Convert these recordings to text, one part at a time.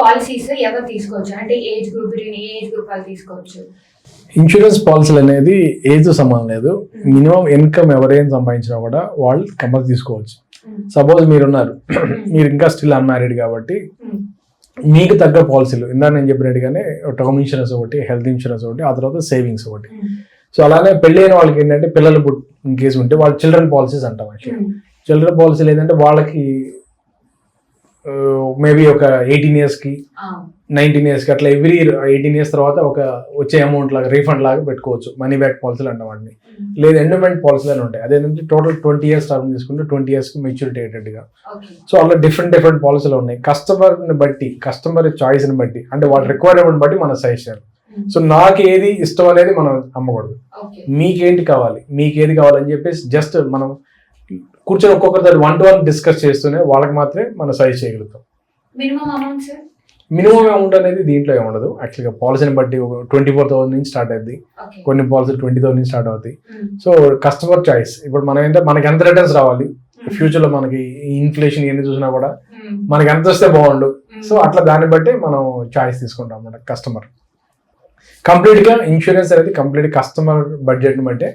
Policies ఎవరు తీసుకోవచ్చు? అంటే ఏజ్ గ్రూప్ ఏజ్ గ్రూప్ వాళ్ళు తీసుకోవచ్చు. ఇన్సూరెన్స్ పాలసీలు అనేది ఏజ్ సంబంధం లేదు. మినిమం ఇన్కమ్ ఎవరైనా సంపాదించినా కూడా వాళ్ళు కంపల్సరీ తీసుకోవచ్చు. సపోజ్ మీరున్నారు. మీరు ఇంకా స్టిల్ అన్మ్యారీడ్ కాబట్టి Hmm. మీకు తగ్గ పాలసీలు ఇందా నేను చెప్పినట్టుగానే టర్మ్ ఇన్సూరెన్స్ ఒకటి హెల్త్ ఇన్సూరెన్స్ ఒకటి ఆ తర్వాత సేవింగ్స్ ఒకటి. సో అలానే పెళ్ళి అయిన వాళ్ళకి ఏంటంటే పిల్లలు ఇన్ కేసు ఉంటే వాళ్ళ చిల్డ్రన్ పాలసీస్ అంటాం యాక్చువల్లీ చిల్డ్రన్ పాలసీలు ఏంటంటే వాళ్ళకి మేబీ ఒక ఎయిటీన్ ఇయర్స్కి నైన్టీన్ ఇయర్స్కి అట్లా ఎవ్రీ ఎయిటీన్ ఇయర్స్ తర్వాత ఒక వచ్చే అమౌంట్ లాగా రీఫండ్ లాగా పెట్టుకోవచ్చు మనీ బ్యాక్ పాలసీలు అంటాం వాటిని. లేదు ఎండోమెంట్ పాలసీలు అని ఉంటాయి. అదేంటంటే టోటల్ ట్వంటీ ఇయర్స్ టర్మ్ తీసుకుంటే ట్వంటీ ఇయర్స్కి మెచ్యూరిటీ అయ్యేటట్టుగా. సో అలా డిఫరెంట్ డిఫరెంట్ పాలసీలు ఉన్నాయి. కస్టమర్ని బట్టి కస్టమర్ చాయిస్ని బట్టి అంటే వాళ్ళ రిక్వైర్మెంట్ బట్టి మనం చేయాలి. సో నాకు ఏది ఇష్టం అనేది మనం అమ్మకూడదు. మీకేంటి కావాలి? మీకు ఏది కావాలని చెప్పేసి జస్ట్ మనం కూర్చొని ఒక్కొక్కరితో వన్ టు వన్ డిస్కస్ చేస్తూనే వాళ్ళకి మాత్రమే మనం సజెస్ట్ చేయగలుగుతాం. మినిమం అమౌంట్ అనేది దీంట్లో ఏమి ఉండదు. యాక్చువల్గా పాలసీని బట్టి ట్వంటీ ఫోర్ థౌసండ్ నుంచి స్టార్ట్ అవుద్ది కొన్ని పాలసీ ట్వంటీ థౌసండ్ నుంచి స్టార్ట్ అవుతాయి. సో కస్టమర్ చాయిస్ ఇప్పుడు మనం ఏంటంటే మనకి ఎంత రిటర్న్స్ రావాలి? ఫ్యూచర్లో మనకి ఇన్ఫ్లేషన్ ఎన్ని చూసినా కూడా మనకి ఎంత వస్తే బాగుండు. సో అట్లా దాన్ని బట్టి మనం చాయిస్ తీసుకుంటాం అన్నమాట కస్టమర్ కంప్లీట్గా ఇన్సూరెన్స్ అనేది కంప్లీట్ కస్టమర్ బడ్జెట్ని బట్టే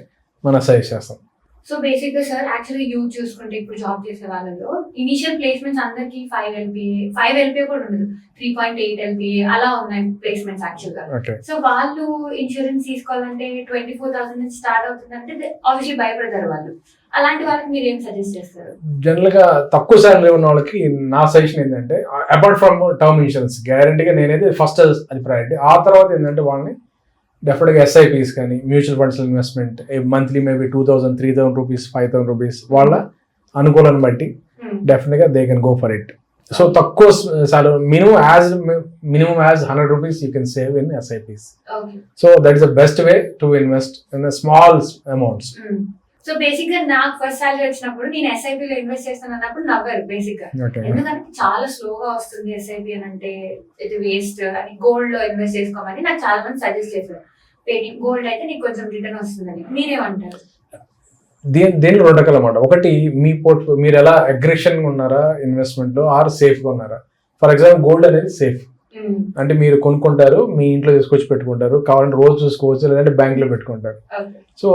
మనం సజెస్ట్ చేస్తాం. సో బేసిక్గా సార్ యాక్చువల్లీ యూజ్ చూసుకుంటే ఇప్పుడు జాబ్ చేసే వాళ్ళలో. ఇనిషియల్ ప్లేస్మెంట్స్ అందరికి ఫైవ్ ఎల్పిఏ ఫైవ్ ఎల్పిఏ కూడా ఉండదు. త్రీ పాయింట్ ఎయిట్ ఎల్పిఏ అలా ఉన్నాయి ప్లేస్మెంట్స్ యాక్చువల్గా. సో వాళ్ళు ఇన్సూరెన్స్ తీసుకోవాలంటే ట్వంటీ ఫోర్ థౌసండ్ నుంచి స్టార్ట్ అవుతుందంటే ఆబ్వియస్లీ భయపడతారు వాళ్ళు. అలాంటి వాళ్ళకి మీరు ఏం సజెస్ట్ చేస్తారు? జనరల్గా తక్కువ శాలరీ ఉన్న వాళ్ళకి నా సజెషన్ ఏంటంటే అపార్ట్ ఫ్రమ్ టర్మ్ ఇన్సూరెన్స్ గ్యారంటీగా నేనైతే ఫస్ట్ అది ప్రయారిటీ ఆ తర్వాత ఏంటంటే వాళ్ళని డెఫినెట్గా ఎస్ఐపిస్ కానీ mutual funds investment monthly maybe two thousand three thousand rupees five thousand rupees వాళ్ళ అనుకూలాన్ని బట్టి డెఫినెట్గా they can go for it so తక్కువ salary minimum as minimum as hundred rupees you can save in SIPs so that is the best way to invest in small amounts so బేసిక్గా నాకు first salary వచ్చినప్పుడు నేను SIP లో invest చేస్తాను అన్నప్పుడు నవ్వారు బేసిక్గా. ఎందుకంటే చాలా స్లోగా వస్తుంది ఎస్ఐపి అని అంటే ఇది వేస్ట్ అని గోల్డ్లో ఇన్వెస్ట్ చేసుకోమని నాకు చాలా మంది సజెస్ట్ చేశారు గోల్డ్ అయితే నీకు కొంచెం రిటర్న్ వస్తుందని. మీరేమంటారు? దీని దీనిలో రెండు రకాలు అన్నమాట? ఒకటి మీ పోర్ట్ మీరు ఎలా అగ్రెషన్ ఉన్నారా ఇన్వెస్ట్మెంట్లో ఆర్ సేఫ్గా ఉన్నారా? ఫర్ ఎగ్జాంపుల్ గోల్డ్ అనేది సేఫ్ అంటే మీరు కొనుక్కుంటారు మీ ఇంట్లో తీసుకొచ్చి పెట్టుకుంటారు కావాలంటే రోజు చూసుకోవచ్చు లేదంటే బ్యాంక్లో పెట్టుకుంటారు. సో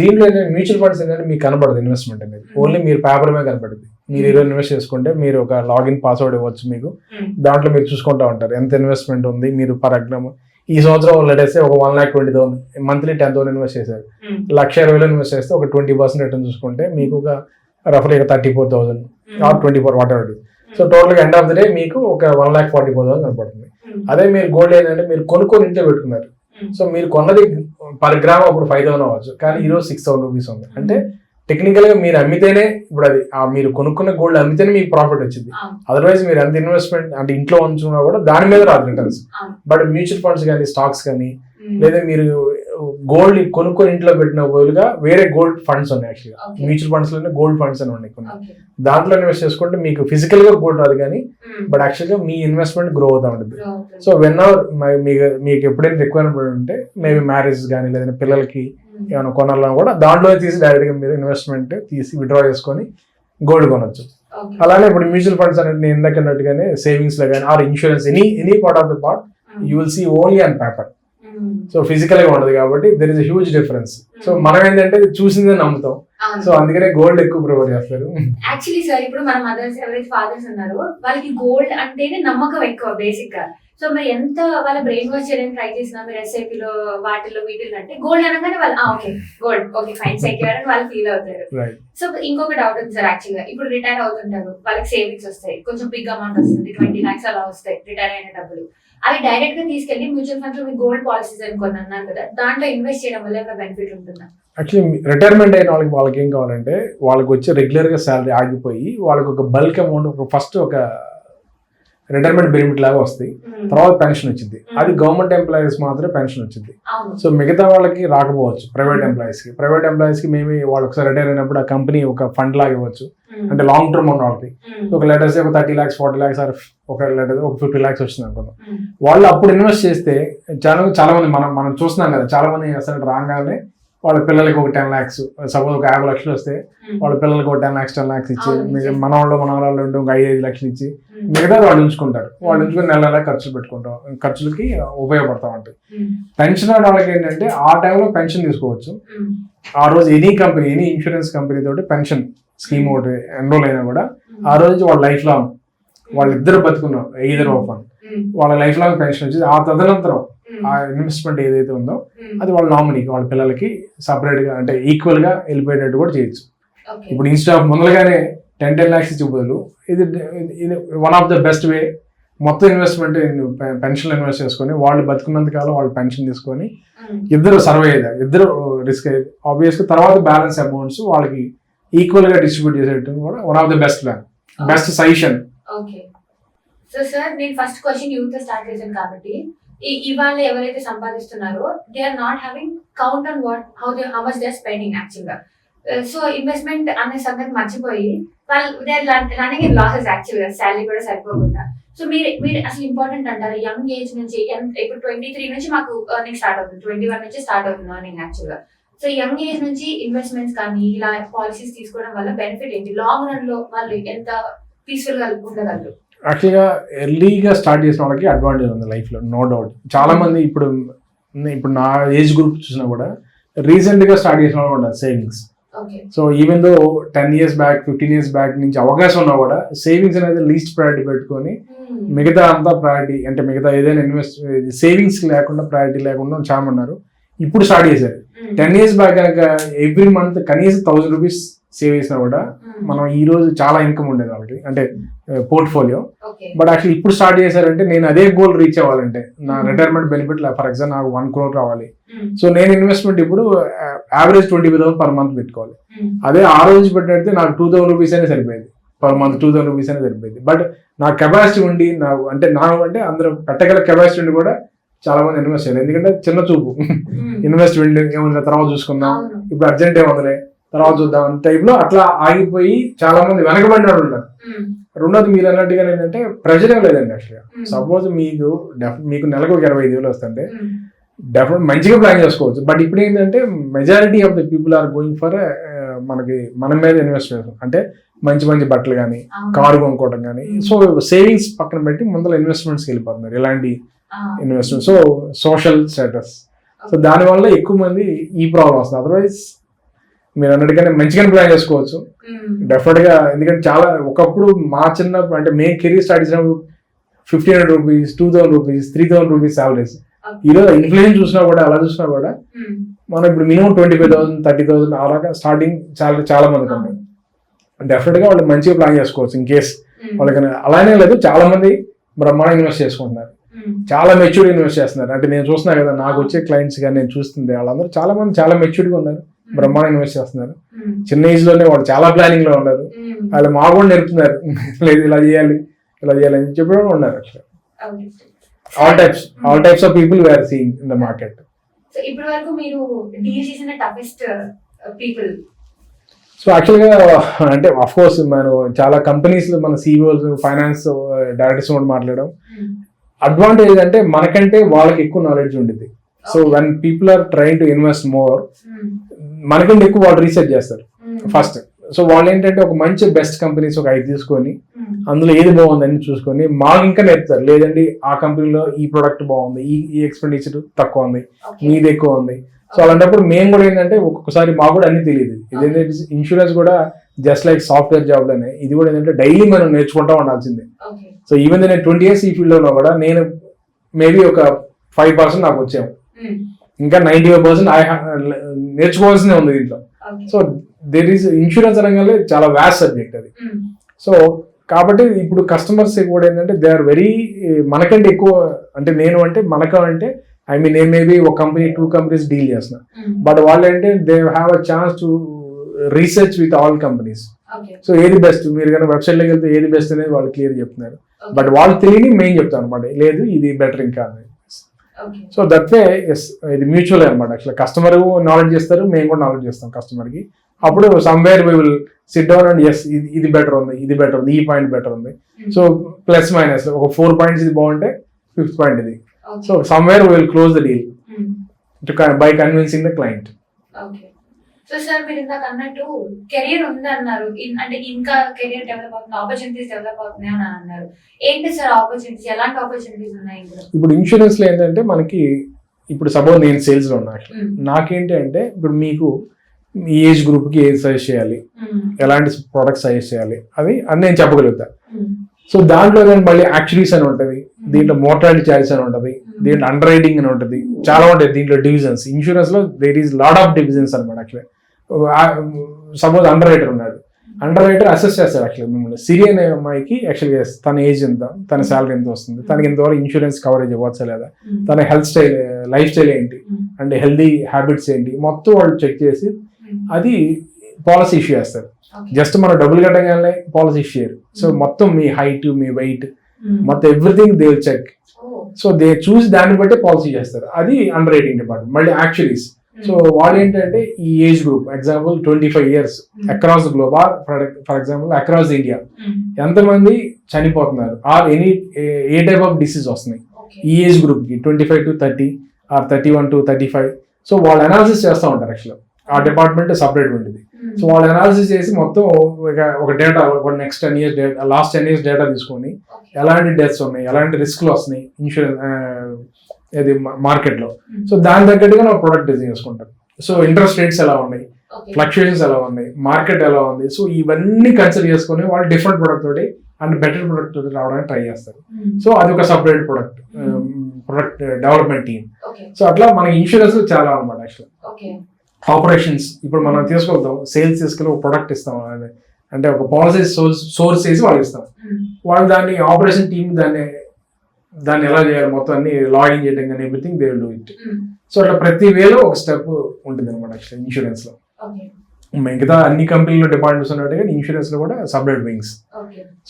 దీంట్లో ఏంటంటే మ్యూచువల్ ఫండ్స్ ఏంటంటే మీకు కనబడదు ఇన్వెస్ట్మెంట్ అనేది. ఓన్లీ మీరు పేపర్ మీద కనపడుతుంది మీరు ఈరోజు ఇన్వెస్ట్ చేసుకుంటే మీరు ఒక లాగిన్ పాస్వర్డ్ ఇవ్వచ్చు మీకు. దాంట్లో మీరు చూసుకుంటా ఉంటారు. ఎంత ఇన్వెస్ట్మెంట్ ఉంది మీరు ఫర్ ఎగ్జాంపుల్ ఈ సంవత్సరం లెటేస్తే ఒక one lakh twenty thousand monthly ten thousand invest చేశారు. ఉమ్, లక్ష ఇరవై వేలు ఇన్వెస్ట్ చేస్తే ఒక ట్వంటీ పర్సెంట్ రిటర్న్ చూసుకుంటే మీకు ఒక రఫ్లీ thirty four thousand or twenty four whatever so టోటల్గా ఎండ్ ఆఫ్ ద డే మీకు ఒక one lakh forty four thousand కనపడుతుంది. ఉమ్, అదే మీరు గోల్డ్ ఏంటంటే మీరు కొనుక్కొని ఇంట్లో పెట్టుకున్నారు. సో మీరు కొన్నది పర్ గ్రామ్ అప్పుడు ఫైవ్ థౌసండ్ అవ్వచ్చు. కానీ ఈరోజు సిక్స్ థౌసండ్ రూపీస్ ఉంది. అంటే టెక్నికల్గా మీరు అమ్మితేనే ఇప్పుడు అది ఆ మీరు కొనుక్కున్న గోల్డ్ అమ్మితేనే మీకు ప్రాఫిట్ వచ్చింది. అదర్వైజ్ మీరు ఎంత ఇన్వెస్ట్మెంట్ అంటే ఇంట్లో ఉంచుకున్నా కూడా దాని మీద రాదు రిటర్న్స్. బట్ మ్యూచువల్ ఫండ్స్ కానీ స్టాక్స్ కానీ లేదా మీరు గోల్డ్ కొనుక్కొని ఇంట్లో పెట్టిన బదులుగా వేరే గోల్డ్ ఫండ్స్ ఉన్నాయి యాక్చువల్గా. మ్యూచువల్ ఫండ్స్లోనే గోల్డ్ ఫండ్స్ అని ఉన్నాయి కొన్ని. దాంట్లో ఇన్వెస్ట్ చేసుకుంటే మీకు ఫిజికల్గా గోల్డ్ రాదు కానీ బట్ యాక్చువల్గా మీ ఇన్వెస్ట్మెంట్ గ్రో అవుతా ఉంటుంది. సో వెన్ అవర్ మీకు మీకు ఎప్పుడైనా రిక్వైర్మెంట్ ఉంటే మేబీ మ్యారేజ్ కానీ లేదంటే పిల్లలకి ఉమ్, ఏమైనా కొనాలన్నా కూడా దాంట్లో తీసి డైరెక్ట్గా మీరు ఇన్వెస్ట్మెంట్ తీసి విడ్రా చేసుకొని గోల్డ్ కొనొచ్చు. అలానే ఇప్పుడు మ్యూచువల్ ఫండ్స్ అనేది నేను ఇందాక అన్నట్టుగానే సేవింగ్స్లో కానీ or insurance any any part of the part you will see only on paper so ఫిజికల్గా ఉండదు కాబట్టి there is huge difference so మనం ఏంటంటే చూసిందే నమ్ముతాం. సో అందుకనే గోల్డ్ ఎక్కువ ప్రిఫర్ చేస్తారు. యాక్చువల్లీ సార్ ఇప్పుడు మన మదర్స్ ఎవరైతే ఫాదర్స్ ఉన్నారో వాళ్ళకి గోల్డ్ అంటేనే నమ్మకం ఎక్కువ బేసిక్గా. సో మరి ఎంత వాళ్ళ బ్రెయిన్ వాష్ చేయడానికి ట్రై చేసినా మీరు SIP లో వాటిలో వీటిలో అంటే గోల్డ్ అనగానే వాళ్ళు okay gold okay fine secure అని వాళ్ళు ఫీల్ అవుతారు. సో ఇంకొక డౌట్ ఉంది సార్ యాక్చువల్గా. ఇప్పుడు రిటైర్ అవుతుంటారు వాళ్ళకి సేవింగ్స్ వస్తాయి కొంచెం బిగ్ అమౌంట్ వస్తుంది ట్వంటీ లాక్స్ అలా వస్తాయి రిటైర్ అయిన డబ్బులు. అవి డైరెక్ట్గా తీసుకెళ్ళి మ్యూచువల్ ఫండ్స్లో గోల్డ్ పాలసీస్ అని కొన్ని అన్నారు కదా దాంట్లో ఇన్వెస్ట్ చేయడం వల్ల ఏమైనా బెనిఫిట్ ఉంటుందా? యాక్చువల్లీ రిటైర్మెంట్ అయిన వాళ్ళకి వాళ్ళకి ఏం కావాలంటే వాళ్ళకి వచ్చి రెగ్యులర్గా శాలరీ ఆగిపోయి వాళ్ళకి ఒక బల్క్ అమౌంట్ ఒక ఫస్ట్ ఒక రిటైర్మెంట్ బెనిఫిట్ లాగా వస్తాయి. తర్వాత పెన్షన్ వచ్చింది అది గవర్నమెంట్ ఎంప్లాయీస్ మాత్రమే పెన్షన్ వచ్చింది సో మిగతా వాళ్ళకి రాకపోవచ్చు ప్రైవేట్ ఎంప్లాయీస్కి. ప్రైవేట్ ఎంప్లాయీస్కి మేబీ వాళ్ళు ఒకసారి రిటైర్ అయినప్పుడు ఆ కంపెనీ ఒక ఫండ్ లాగా ఇవ్వచ్చు. అంటే లాంగ్ టర్మ్ ఉన్న వాళ్ళకి. ఒక లెటర్స్ ఒక thirty lakhs forty lakhs or ఒక లెటర్ ఒక ఫిఫ్టీ లాక్స్ వచ్చింది అనుకుందాం. ఉమ్, వాళ్ళు అప్పుడు ఇన్వెస్ట్ చేస్తే చాలా చాలా మంది మనం మనం చూస్తున్నాం కదా చాలా మంది అసలు రాగానే వాళ్ళ పిల్లలకి ఒక టెన్ ల్యాక్స్ సపోజ్ ఒక యాభై లక్షలు వస్తే వాళ్ళ పిల్లలకి ఒక టెన్ ల్యాక్స్ టెన్ ల్యాక్స్ ఇచ్చి. మన వాళ్ళు మన వాళ్ళు ఉంటే ఒక ఐదు ఐదు లక్షలు ఇచ్చి మిగతా వాళ్ళు ఉంచుకుంటారు. వాళ్ళు ఉంచుకొని నెల నెల ఖర్చులు పెట్టుకుంటాం. ఖర్చులకి ఉపయోగపడతా ఉంటాయి పెన్షన్ వాళ్ళకి ఏంటంటే ఆ టైంలో పెన్షన్ తీసుకోవచ్చు. ఆ రోజు any company any insurance company తోటి పెన్షన్ స్కీమ్ ఒకటి ఎన్రోల్ అయినా కూడా ఆ రోజు వాళ్ళ లైఫ్ లాంగ్ వాళ్ళిద్దరు బతుకున్నాం ఎయిదర్ ఓపెన్ వాళ్ళ లైఫ్ లాంగ్ పెన్షన్ వచ్చేది ఆ తదనంతరం ఆ ఇన్వెస్ట్మెంట్ ఏదైతే ఉందో అది వాళ్ళ నామినీకి వాళ్ళ పిల్లలకి సపరేట్గా అంటే ఈక్వల్గా వెళ్ళిపోయేటట్టు కూడా చేయొచ్చు. ఇప్పుడు ఇన్స్టా ఆఫ్ ముందుగానే టెన్ టెన్ ల్యాక్స్ ఇచ్చే బదులు ఇది ఇది one of the best way మొత్తం ఇన్వెస్ట్మెంట్ పెన్షన్ ఇన్వెస్ట్ చేసుకొని వాళ్ళు బతుకున్నంత కాలం వాళ్ళు పెన్షన్ తీసుకొని ఇద్దరు సర్వే అయ్యారు ఇద్దరు రిస్క్ అయ్యారు ఆబ్వియస్గా తర్వాత బ్యాలెన్స్ అమౌంట్స్ వాళ్ళకి ఈక్వల్గా డిస్ట్రిబ్యూట్ చేసేటట్టు కూడా one of the best plan best suggestion okay so sir నేను ఫస్ట్ క్వశ్చన్ యూత్ స్టార్ట్ చేశాను కాబట్టి ఇవాళ ఎవరైతే సంపాదిస్తున్నారో they are not having count on what how they how much they spending యాక్చువల్గా సో ఇన్వెస్ట్మెంట్ అనే సంగతి మర్చిపోయి వాళ్ళు దే రన్నింగ్ ఇన్ లాసెస్ యాక్చువల్గా శాలరీ కూడా సరిపోకుండా. సో మీరు మీరు అసలు ఇంపార్టెంట్ అంటారు? యంగ్ ఏజ్ నుంచి ఇప్పుడు ట్వంటీ త్రీ నుంచి మాకు ఎర్నింగ్ స్టార్ట్ అవుతుంది. ట్వంటీ వన్ నుంచి స్టార్ట్ అవుతుంది ఎర్నింగ్ యాక్చువల్గా సో యంగ్ ఏజ్ నుంచి ఇన్వెస్ట్మెంట్స్ కానీ ఇలా పాలసీస్ తీసుకోవడం వల్ల బెనిఫిట్ ఏంటి? లాంగ్ రన్లో వాళ్ళు ఎంత పీస్ఫుల్గా ఉండగలరు యాక్చువల్గా ఎర్లీగా స్టార్ట్ చేసిన వాళ్ళకి అడ్వాంటేజ్ ఉంది లైఫ్లో నో డౌట్ చాలా మంది ఇప్పుడు ఇప్పుడు నా ఏజ్ గ్రూప్ చూసినా కూడా రీసెంట్గా స్టార్ట్ చేసిన వాళ్ళు ఉన్నారు savings so even though ten years back fifteen years back నుంచి అవకాశం ఉన్నా కూడా సేవింగ్స్ అనేది లీస్ట్ ప్రయారిటీ పెట్టుకొని మిగతా అంతా ప్రయారిటీ అంటే మిగతా ఏదైనా ఇన్వెస్ట్ సేవింగ్స్ లేకుండా ప్రయారిటీ లేకుండా చాలా ఉన్నారు ఇప్పుడు స్టార్ట్ చేశారు. టెన్ ఇయర్స్ బ్యాక్ కనుక ఎవ్రీ మంత్ కనీసం థౌసండ్ రూపీస్ సేవ్ చేసినా కూడా మనం ఈ రోజు చాలా ఇన్కమ్ ఉండేది వాళ్ళకి అంటే పోర్ట్ఫోలియో బట్ యాక్చువల్లీ ఇప్పుడు స్టార్ట్ చేశారంటే నేను అదే గోల్ రీచ్ అవ్వాలంటే నా. రిటైర్మెంట్ బెనిఫిట్ ఫర్ ఎగ్జాంపుల్ నాకు వన్ క్రోర్ రావాలి. సో నేను ఇన్వెస్ట్మెంట్ ఇప్పుడు average twenty thousand per month పెట్టుకోవాలి. అదే ఆ రోజు పెట్టినట్టే నాకు టూ థౌసండ్ రూపీస్ అనే సరిపోయింది. Per month two thousand rupees అనే సరిపోయింది. బట్ నా కెపాసిటీ ఉండి నా అంటే నా అంటే అందరూ పెట్టగల కెపాసిటీ ఉండి కూడా చాలా మంది ఇన్వెస్ట్ చేయాలి ఎందుకంటే చిన్న చూపు. ఇన్వెస్ట్మెంట్ ఏముంది తర్వాత చూసుకుందాం. ఇప్పుడు అర్జెంట్ ఏముందిలే? తర్వాత చూద్దాం. అన్న టైప్లో అట్లా ఆగిపోయి చాలా మంది వెనకబడిన వాళ్ళు ఉన్నారు రెండోది మీరు అన్నట్టుగా ఏంటంటే ప్రెషర్ ఏం లేదండి యాక్చువల్గా సపోజ్ మీకు డెఫ్- మీకు నెలకు ఒక ఇరవై ఐదు వేలు వస్తుంటే డెఫినెట్ మంచిగా ప్లాన్ చేసుకోవచ్చు. బట్ ఇప్పుడు ఏంటంటే majority of the people are going for మనకి మన మీద ఇన్వెస్ట్ చేయడం అంటే మంచి మంచి బట్టలు కానీ కారు కొనుక్కోవడం కానీ సో సేవింగ్స్ పక్కన పెట్టి ముందర ఇన్వెస్ట్మెంట్స్కి వెళ్ళిపోతున్నారు. ఇలాంటి investment so social status so దానివల్ల ఎక్కువ మంది ఈ ప్రాబ్లం వస్తుంది. అదర్వైజ్ మీరు అన్నట్టుగానే మంచిగానే ప్లాన్ చేసుకోవచ్చు. డెఫినెట్గా ఎందుకంటే చాలా ఒకప్పుడు మా చిన్నప్పుడు అంటే మేము కెరీర్ స్టార్ట్ చేసినప్పుడు fifteen hundred rupees two thousand rupees three thousand rupees salaries ఈరోజు ఇన్ఫ్లేషన్ చూసినా కూడా అలా చూసినా కూడా మనం ఇప్పుడు minimum twenty five thousand thirty thousand అలాగా స్టార్టింగ్ సాలరీ చాలా మందికి ఉన్నాయి డెఫినెట్గా వాళ్ళు మంచిగా ప్లాన్ చేసుకోవచ్చు ఇన్ కేస్ వాళ్ళకి అలానే లేదు చాలా మంది బ్రహ్మాండ ఇన్వెస్ట్ చేసుకుంటున్నారు. చాలా మెచ్యూర్ ఇన్వెస్ట్ చేస్తున్నారు. అంటే నేను చూస్తున్నా కదా నాకు వచ్చే క్లయింట్స్ కానీ నేను చూస్తుంది వాళ్ళందరూ చాలా మంది చాలా మెచ్యూర్గా ఉన్నారు. బ్రహ్మాండ ఇన్వెస్ట్ చేస్తున్నారు. చిన్న ఏజ్లోనే వాళ్ళు చాలా ప్లానింగ్లో ఉన్నారు. వాళ్ళు మా కూడా నేర్పుతున్నారు. లేదు ఇలా చేయాలి ఇలా చేయాలి అని చెప్పి కూడా ఉన్నారు all types all types of people we're seeing in the market so ఇప్పటి వరకు మీరు డీల్ చేసిన టఫెస్ట్ పీపుల్ సో యాక్చువల్గా అంటే అఫ్ కోర్స్ మనం చాలా కంపెనీస్ మన సీఈఓస్ ఫైనాన్స్ డైరెక్టర్స్ కూడా మాట్లాడడం. అడ్వాంటేజ్ అంటే మనకంటే వాళ్ళకి ఎక్కువ నాలెడ్జ్ ఉంటుంది so when people are trying to invest more మనకంటే ఎక్కువ వాళ్ళు రీసెర్చ్ చేస్తారు. ఫస్ట్ సో వాళ్ళు ఏంటంటే ఒక మంచి బెస్ట్ కంపెనీస్ ఒక ఐదు తీసుకొని అందులో ఏది బాగుందని చూసుకొని మాకు ఇంకా నేర్పుతారు. లేదండి ఆ కంపెనీలో ఈ ప్రోడక్ట్ బాగుంది ఈ ఈ ఎక్స్పెండిచర్ తక్కువ ఉంది మీది ఎక్కువ ఉంది. సో అలాంటప్పుడు మేము కూడా ఏంటంటే ఒక్కొక్కసారి మాకు కూడా అన్ని తెలియదు. ఇదేంటంటే ఇన్సూరెన్స్ కూడా జస్ట్ లైక్ సాఫ్ట్వేర్ జాబ్లోనే. ఇది కూడా ఏంటంటే డైలీ మనం నేర్చుకుంటా ఉండాల్సిందే. సో ఈవెన్ నేను ట్వంటీ ఇయర్స్ ఈ ఫీల్డ్లో కూడా నేను మేబీ ఒక ఫైవ్ పర్సెంట్ నాకు వచ్చాము. ఇంకా నైన్టీ ఫైవ్ పర్సెంట్ నేర్చుకోవాల్సిందే ఉంది దీంట్లో. సో దేర్ ఈస్ ఇన్సూరెన్స్ రంగంలో చాలా వ్యాస్ట్ సబ్జెక్ట్ అది. సో కాబట్టి ఇప్పుడు కస్టమర్స్ కూడా ఏంటంటే దే ఆర్ వెరీ మనకంటే ఎక్కువ అంటే నేను అంటే మనక అంటే ఐ మీన్ నేను మేబీ ఒక కంపెనీ టూ కంపెనీస్ డీల్ చేస్తున్నా. బట్ వాళ్ళు ఏంటంటే they have a chance to research with all companies so ఏది బెస్ట్ మీరు కనుక వెబ్సైట్లోకి వెళ్తే ఏది బెస్ట్ అనేది వాళ్ళు క్లియర్ చెప్తున్నారు. బట్ వాళ్ళు తెలియని మెయిన్ చెప్తాను అనమాట లేదు ఇది బెటర్ ఇంకా అని. Okay so that way yes ఇది మ్యూచువల్ అనమాట యాక్చువల్ కస్టమర్ నాలెడ్జ్ చేస్తారు మేము కూడా నాలెడ్జ్ చేస్తాం కస్టమర్కి. అప్పుడు somewhere we will sit down and yes ఇది ఇది బెటర్ ఉంది ఇది బెటర్ ఉంది ఈ పాయింట్ బెటర్ ఉంది. సో ప్లస్ మైనస్ ఒక ఫోర్ పాయింట్స్ ఇది బాగుంటే ఫిఫ్త్ పాయింట్ ఇది. So somewhere will close the deal to by convincing the client so sir మీరు ఇందాక అన్నట్టు కెరియర్ ఉంది అన్నారు. అంటే ఇంకా కెరియర్ డెవలప్ అవుతుంది ఆపర్చునిటీస్ డెవలప్ అవుతున్నాయి అని అన్నారు. ఏంటి సార్ ఆపర్చునిటీస్ ఎలాంటి ఆపర్చునిటీస్ ఉన్నాయి ఇప్పుడు? ఇన్సూరెన్స్లో ఏంటంటే మనకి ఇప్పుడు సపోజ్ నేను సేల్స్లో ఉన్నా. నాకేంటి అంటే ఇప్పుడు మీకు మీ ఏజ్ గ్రూప్కి ఏది సజెస్ట్ చేయాలి. ఎలాంటి ప్రొడక్ట్స్ సజెస్ట్ చేయాలి? అది అని నేను చెప్పగలుగుతా. సో దాంట్లో నేను మళ్ళీ యాక్చురీస్ అని ఉంటుంది. దీంట్లో మోర్టాలిటీ చార్జెస్ అని ఉంటుంది దీంట్లో అండర్ రైటింగ్ అని ఉంటుంది చాలా ఉంటాయి దీంట్లో డివిజన్స్ ఇన్సూరెన్స్లో there is lot of divisions అనమాట యాక్చువల్లీ సపోజ్ అండర్ రైటర్ ఉన్నాడు అండర్ రైటర్ అసెస్ చేస్తాడు యాక్చువల్లీ మిమ్మల్ని సిరి అనే అమ్మాయికి యాక్చువల్గా తన ఏజ్ ఎంత తన శాలరీ ఎంత వస్తుంది తనకి ఇంతవరకు ఇన్సూరెన్స్ కవరేజ్ ఇవ్వచ్చా లేదా. తన హెల్త్ స్టైల్ లైఫ్ స్టైల్ ఏంటి. అండ్ హెల్దీ హ్యాబిట్స్ ఏంటి మొత్తం వాళ్ళు చెక్ చేసి. అది పాలసీ ఇష్యూ చేస్తారు. జస్ట్ మనం డబ్బులు కట్టగానే పాలసీ ఇష్యూ చేయరు సో మొత్తం మీ హైట్ మీ వెయిట్. మొత్తం everything they will check. So they చూసి దాన్ని బట్టి పాలసీ చేస్తారు అది అండర్ రైటింగ్ డిపార్ట్మెంట్ మళ్ళీ యాక్చువరీస్ మ్మ్. సో వాళ్ళు ఏంటంటే ఈ age group example twenty five years. Across globe or for example across India. ఎంతమంది చనిపోతున్నారు or any a type of disease వస్తున్నాయి. ఈ ఏజ్ గ్రూప్కి twenty five to thirty or thirty one to thirty five so వాళ్ళు analysis చేస్తూ ఉంటారు actual ఆ department separate ఉంటుంది. సో వాళ్ళు అనాలిసిస్ చేసి మొత్తం ఒక- డేటా ఒక next ten years data last ten years data తీసుకొని. ఎలాంటి డెత్స్ ఉన్నాయి ఎలాంటి రిస్క్లు వస్తున్నాయి ఇన్సూరెన్స్ ఇది మార్కెట్లో. సో దాని తగ్గట్టుగా ನಾವು ప్రొడక్ట్ డిజైన్ చేసుకుంటాం సో ఇంట్రెస్ట్ రేట్స్ ఎలా ఉన్నాయి. ఫ్లక్చుయేషన్స్ ఎలా ఉన్నాయి మార్కెట్ ఎలా ఉంది సో ఇవన్నీ కన్సిడర్ చేసుకొని వాళ్ళు డిఫరెంట్ ప్రొడక్ట్ తోటి అండ్ బెటర్ ప్రొడక్ట్ తోటి రావడానికి ట్రై చేస్తారు మ్మ్. సో అది ఒక separate product product development team. So అట్లా మనకి ఇన్సూరెన్స్ చాలా అనమాట యాక్చువల్. ఆపరేషన్స్ ఇప్పుడు మనం తీసుకెళ్తాం సేల్స్ తీసుకెళ్ళి ఒక ప్రొడక్ట్ ఇస్తాం. అంటే ఒక పాలసీ సోర్స్ సోర్స్ చేసి వాళ్ళు ఇస్తాం మ్మ్. వాళ్ళు దాన్ని ఆపరేషన్ టీమ్ దాన్ని దాన్ని ఎలా చేయాలి మొత్తం అన్ని లాగిన్ చేయడం కానీ everything they will do it. So అట్లా ప్రతి వేలో ఒక స్టెప్ ఉంటుంది అనమాట యాక్చువల్ ఇన్సూరెన్స్లో ఓకే. మిగతా అన్ని కంపెనీలో డిపార్ట్మెంట్స్ ఉన్నట్టుగా ఇన్సూరెన్స్లో కూడా separate wings.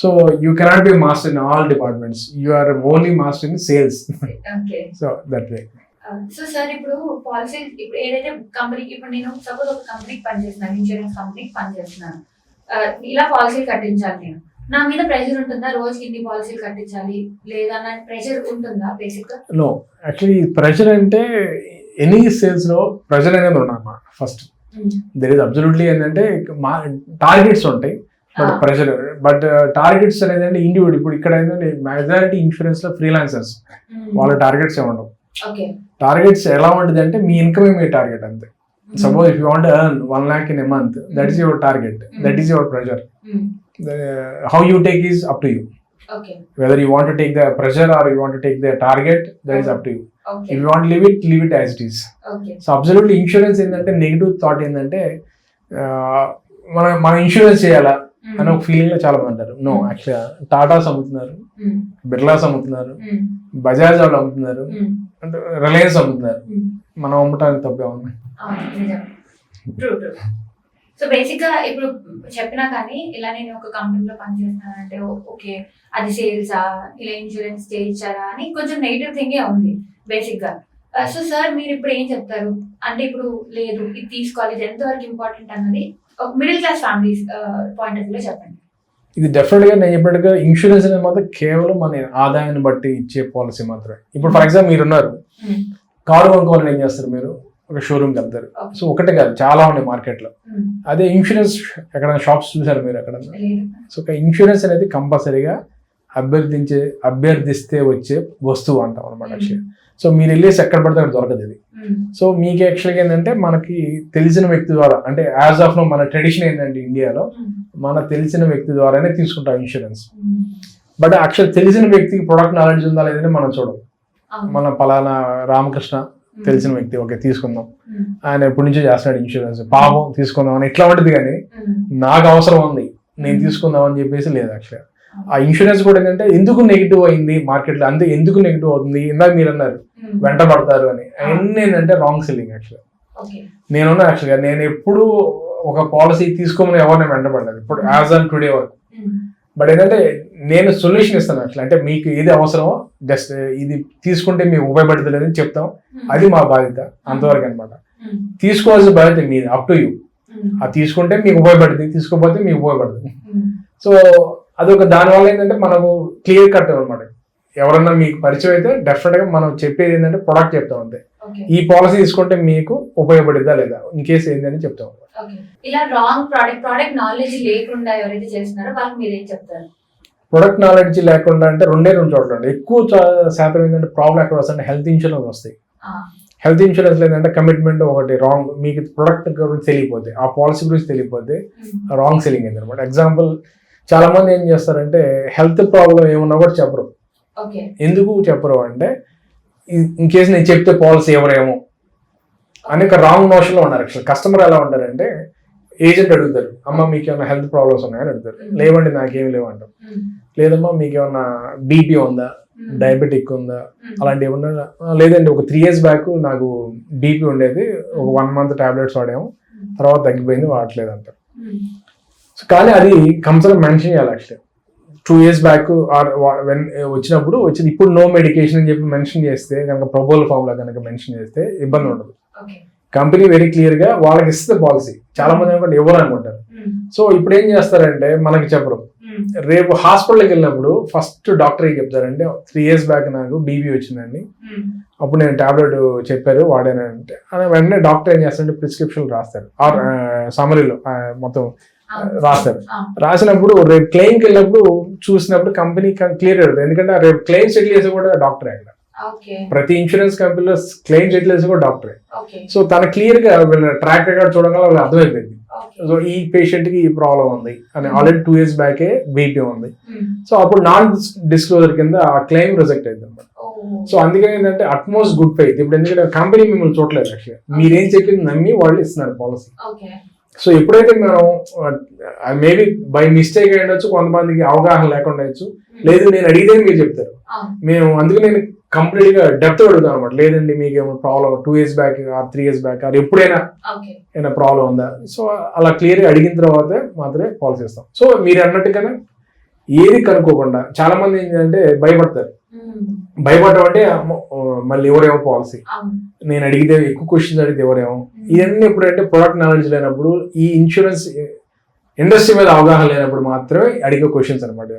So you cannot be master in all departments you are only master in sales. So that way so sir ఇప్పుడు పాలసీ ఇప్పుడు ఏదైతే కంపెనీకి ఇప్పుడు నేను సపోజ్ ఒక కంపెనీకి పనిచేస్తున్నాను ఇన్సూరెన్స్ కంపెనీకి పనిచేస్తున్నాను ఇలా పాలసీలు కట్టించాలి నేను. నా మీద ప్రెషర్ ఉంటుందా? రోజుకి ఇన్ని పాలసీలు కట్టించాలి? లేదా అన్న ప్రెషర్ ఉంటుందా బేసిక్ నో యాక్చువల్లీ ప్రెషర్ అంటే ఎనీ సేల్స్లో ప్రెషర్ అనేది ఉండదు ఫస్ట్ దర్ ఇస్ అబ్సల్యూట్లీ ఏంటంటే మా టార్గెట్స్ ఉంటాయి బట్. ప్రెషర్ బట్ టార్గెట్స్ అనేది అంటే ఇండివిడ్ ఇప్పుడు ఇక్కడ ఏంటంటే మెజారిటీ ఇన్సూరెన్స్లో ఫ్రీలాన్సర్స్ వాళ్ళ టార్గెట్స్ ఏ ఉండవు టార్గెట్స్ ఎలా ఉంటుంది అంటే మీ ఇన్కమ్ మీ టార్గెట్ అంతే. Suppose if you want earn one lakh in a month that is your target that is your pressure how you take is up to you whether you want take the pressure or you want take the target that is up to you if you want live it live it as it is so absolutely insurance ఏంటంటే negative thought ఏంటంటే మన మనం insurance చేయాలా? అని ఒక ఫీలింగ్లో చాలా మంది అంటారు నో యాక్చువల్గా టాటాస్ అమ్ముతున్నారు బిర్లాస్ అమ్ముతున్నారు బజాజ్ వాళ్ళు అమ్ముతున్నారు అంటే రిలయన్స్ అమ్ముతున్నారు. మనం అమ్మటానికి తప్పే ఉంది. ట్రూ సో బేసిక్గా ఇప్పుడు చెప్పినా కానీ ఇలా నేను ఒక కంపెనీలో పనిచేస్తున్నానంటే ఓకే అది సేల్సా ఇలా ఇన్సూరెన్స్ చేయించారా అని కొంచెం నెగిటివ్ థింగే ఉంది బేసిక్గా. సో సార్ మీరు ఇప్పుడు ఏం చెప్తారు? అంటే ఇప్పుడు లేదు ఇది తీసుకోవాలి ఇది ఎంతవరకు ఇంపార్టెంట్ అన్నది middle class families point of వ్యూలో చెప్పండి. ఇది డెఫినెట్గా నేను చెప్పినట్టుగా ఇన్సూరెన్స్ అనేది మాత్రం కేవలం మన ఆదాయాన్ని బట్టి ఇచ్చే పాలసీ మాత్రమే. ఇప్పుడు ఫర్ ఎగ్జాంపుల్ మీరు ఉన్నారు కారు కొనుక్కోవాలని ఏం చేస్తారు మీరు? ఒక షోరూమ్కి వెళ్తారు. సో ఒకటే కాదు చాలా ఉన్నాయి మార్కెట్లో. అదే ఇన్సూరెన్స్ ఎక్కడైనా షాప్స్ చూసారు మీరు ఎక్కడ సో ఒక ఇన్సూరెన్స్ అనేది కంపల్సరీగా అభ్యర్థించే అభ్యర్థిస్తే వచ్చే వస్తువు అంటాం అనమాట సో మీరు వెళ్ళేసి ఎక్కడ పడితే అక్కడ దొరకదు ఇది. సో మీకు యాక్చువల్గా ఏంటంటే మనకి తెలిసిన వ్యక్తి ద్వారా అంటే యాజ్ ఆఫ్ నో మన ట్రెడిషన్ ఏంటంటే ఇండియాలో Hmm. మన తెలిసిన వ్యక్తి ద్వారానే తీసుకుంటాం ఇన్సూరెన్స్. బట్ యాక్చువల్ తెలిసిన వ్యక్తికి ప్రొడక్ట్ నాలెడ్జ్ ఉందా లేదని మనం చూడం. మన పలానా రామకృష్ణ Hmm. తెలిసిన వ్యక్తి ఓకే తీసుకుందాం Hmm. ఆయన ఎప్పటి నుంచో చేస్తున్నాడు ఇన్సూరెన్స్ పాపం తీసుకుందాం అని ఎట్లా ఉంటుంది కానీ. నాకు అవసరం ఉంది నేను తీసుకుందాం అని చెప్పేసి లేదు యాక్చువల్గా ఆ ఇన్సూరెన్స్ కూడా ఏంటంటే ఎందుకు నెగిటివ్ అయింది మార్కెట్లో అంతే ఎందుకు నెగిటివ్ అవుతుంది ఇందాక మీరు అన్నారు Hmm. వెంట పడతారు అని అవన్నీ ఏంటంటే రాంగ్ సెల్లింగ్ యాక్చువల్గా. నేనున్నా యాక్చువల్గా నేను ఎప్పుడు ఒక పాలసీ తీసుకోమని ఎవరిని వెంటపడలేదు ఇప్పుడు యాజ్ ఆన్ టుడే వరకు Hmm. బట్ ఏంటంటే నేను సొల్యూషన్ ఇస్తాను యాక్చువల్ అంటే మీకు ఏది అవసరమో జస్ట్ ఇది తీసుకుంటే మీకు ఉపయోగపడుతుంది అని చెప్తాం Hmm. అది మా బాధ్యత అంతవరకు అనమాట Hmm. తీసుకోవాల్సిన బాధ్యత మీది అప్ టు యూ Hmm. అది తీసుకుంటే మీకు ఉపయోగపడుతుంది తీసుకోకపోతే మీకు ఉపయోగపడుతుంది Hmm. సో అదొక దానివల్ల ఏంటంటే మనకు క్లియర్ కట్ అనమాట ఎవరన్నా మీకు పరిచయం అయితే డెఫినెట్గా మనం చెప్పేది ఏంటంటే ప్రొడక్ట్ చెప్తాం అంతే. ఈ పాలసీ తీసుకుంటే మీకు ఉపయోగపడిద్దా లేదా? ఇన్ కేసు ఏందని చెప్తాం. ఇలా రాంగ్ ప్రోడక్ట్ ప్రోడక్ట్ నాలెడ్జ్ లేకుండా ఎవరైతే చేస్తున్నారో వాళ్ళకి మీరు ఏం చెప్తారు? ప్రొడక్ట్ నాలెడ్జ్ లేకుండా అంటే రెండే రెండు చోట్ల. ఎక్కువ శాతం ఏంటంటే ప్రాబ్లం ఎక్కడ వస్తాయంటే హెల్త్ ఇన్సూరెన్స్ వస్తాయి. హెల్త్ ఇన్సూరెన్స్ లేదంటే కమిట్మెంట్ ఒకటి రాంగ్ మీకు ప్రొడక్ట్ గురించి తెలియపోతే ఆ పాలసీ గురించి తెలియపోతే రాంగ్ సెల్లింగ్ అయింది అనమాట ఎగ్జాంపుల్ చాలా మంది ఏం చేస్తారంటే హెల్త్ ప్రాబ్లం ఏమన్నా కూడా చెప్పరు. ఎందుకు చెప్పరు అంటే ఇన్ కేసు నేను చెప్తే పాలసీ ఎవరేమో. అని ఒక రాంగ్ నోషన్లో ఉన్నారు యాక్చువల్ కస్టమర్ ఎలా ఉంటారంటే ఏజెంట్ అడుగుతారు అమ్మ మీకు ఏమైనా హెల్త్ ప్రాబ్లమ్స్ ఉన్నాయని అడుగుతారు. లేవండి నాకేం లేవంటాం లేదమ్మా మీకు ఏమన్నా బీపీ ఉందా? డయాబెటిక్ ఉందా? అలాంటి ఏమన్నా "ఆ, లేదండి ఒక త్రీ ఇయర్స్ బ్యాక్ నాకు బీపీ ఉండేది ఒక వన్ మంత్ టాబ్లెట్స్ వాడాము తర్వాత తగ్గిపోయింది వాడట్లేదు అంటారు కానీ అది కంపల్సరీ మెన్షన్ చేయాలి actually two years back or when వచ్చినప్పుడు వచ్చింది. ఇప్పుడు నో మెడికేషన్ అని చెప్పి మెన్షన్ చేస్తే కనుక ప్రపోజల్ ఫామ్లో కనుక మెన్షన్ చేస్తే ఇబ్బంది ఉండదు. కంపెనీ వెరీ క్లియర్గా వాళ్ళకి ఇస్తుంది పాలసీ చాలా మంది అనుకుంటే ఎవరు అనుకుంటారు? సో ఇప్పుడు ఏం చేస్తారంటే మనకి చెప్పరు. ఉమ్, రేపు హాస్పిటల్కి వెళ్ళినప్పుడు ఫస్ట్ డాక్టర్ ఏం చెప్తారంటే త్రీ ఇయర్స్ బ్యాక్ నాకు బీబీ వచ్చిందండి. ఉమ్, అప్పుడు నేను టాబ్లెట్ చెప్పారు వాడానంటే. వెంటనే డాక్టర్ ఏం చేస్తారంటే ప్రిస్క్రిప్షన్ రాస్తారు. ఆర్ సమరీలో మొత్తం రాస్తారు ఆ, రాసినప్పుడు రేపు క్లెయిమ్కి వెళ్ళినప్పుడు చూసినప్పుడు కంపెనీ క్లియర్ అవుతుంది ఎందుకంటే రేపు క్లెయిమ్ సెటిల్ చేసి కూడా డాక్టర్ అక్కడ ప్రతి ఇన్సూరెన్స్ కంపెనీలో క్లెయిమ్ సెటిల్ చేసి కూడా డాక్టరే సో తన క్లియర్గా వీళ్ళ ట్రాక్ రికార్డ్ చూడగా వాళ్ళకి అర్థమైపోయింది. సో ఈ పేషెంట్కి ఈ ప్రాబ్లం ఉంది అని ఆల్రెడీ టూ ఇయర్స్ బ్యాకే బీపీ ఉంది. సో అప్పుడు నాన్ డిస్క్లోజర్ కింద ఆ క్లెయిమ్ రిజెక్ట్ అయింది అనమాట సో అందుకని ఏంటంటే అట్మోస్ట్ గుడ్ ఫెయిత్ ఇప్పుడు ఎందుకంటే కంపెనీ మిమ్మల్ని చూడలేదు యాక్చువల్గా మీరేం చెప్పింది నమ్మి వాళ్ళు ఇస్తున్నారు పాలసీ సో ఎప్పుడైతే మనం మేబీ బై మిస్టేక్ అయ్యొచ్చు కొంతమందికి అవగాహన లేకుండా అయ్యొచ్చు. లేదు నేను అడిగితే మీరు చెప్తారు. మేము అందుకే నేను కంప్లీట్గా డెప్త్ అడుగుతాను అనమాట లేదండి మీకు ఏమైనా problem two years back or three years back or ఎప్పుడైనా ఏమైనా ప్రాబ్లం ఉందా? సో అలా క్లియర్గా అడిగిన తర్వాత మాత్రమే పాలసీ ఇస్తాం సో మీరు అన్నట్టుగానే ఏది కనుక్కోకుండా చాలా మంది ఏంటంటే భయపడతారు. భయపడడం అంటే మళ్ళీ ఎవరేమో పాలసీ నేను అడిగితే ఎక్కువ క్వశ్చన్స్ అడిగితే ఎవరేమో. ఇవన్నీ ఎప్పుడంటే ప్రొడక్ట్ నాలెడ్జ్ లేనప్పుడు ఈ ఇన్సూరెన్స్ ఇండస్ట్రీ మీద అవగాహన లేనప్పుడు మాత్రమే అడిగే క్వశ్చన్స్ అనమాట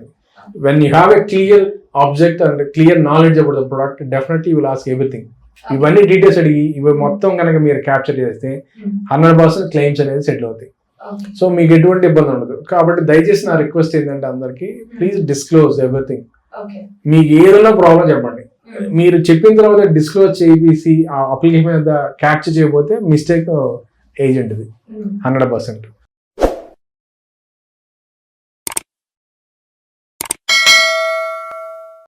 when you have a clear object and clear knowledge about the product definitely will ask everything ఇవన్నీ డీటెయిల్స్ అడిగి ఇవి మొత్తం కనుక మీరు క్యాప్చర్ చేస్తే హండ్రెడ్ పర్సెంట్ క్లెయిమ్స్ అనేది సెటిల్ అవుతాయి. సో మీకు ఎటువంటి ఇబ్బంది ఉండదు. కాబట్టి దయచేసి నా రిక్వెస్ట్ ఏంటంటే అందరికి ప్లీజ్ డిస్క్లోజ్ ఎవ్రీథింగ్ మీకు ఏదైనా ప్రాబ్లం చెప్పండి. ఉమ్, మీరు చెప్పిన తర్వాత డిస్క్లోజ్ చేసి ఆ అప్లికేషన్ మీద క్యాప్చర్ చేయకపోతే మిస్టేక్ ఏజెంట్ ఇది. ఉమ్. Hundred percent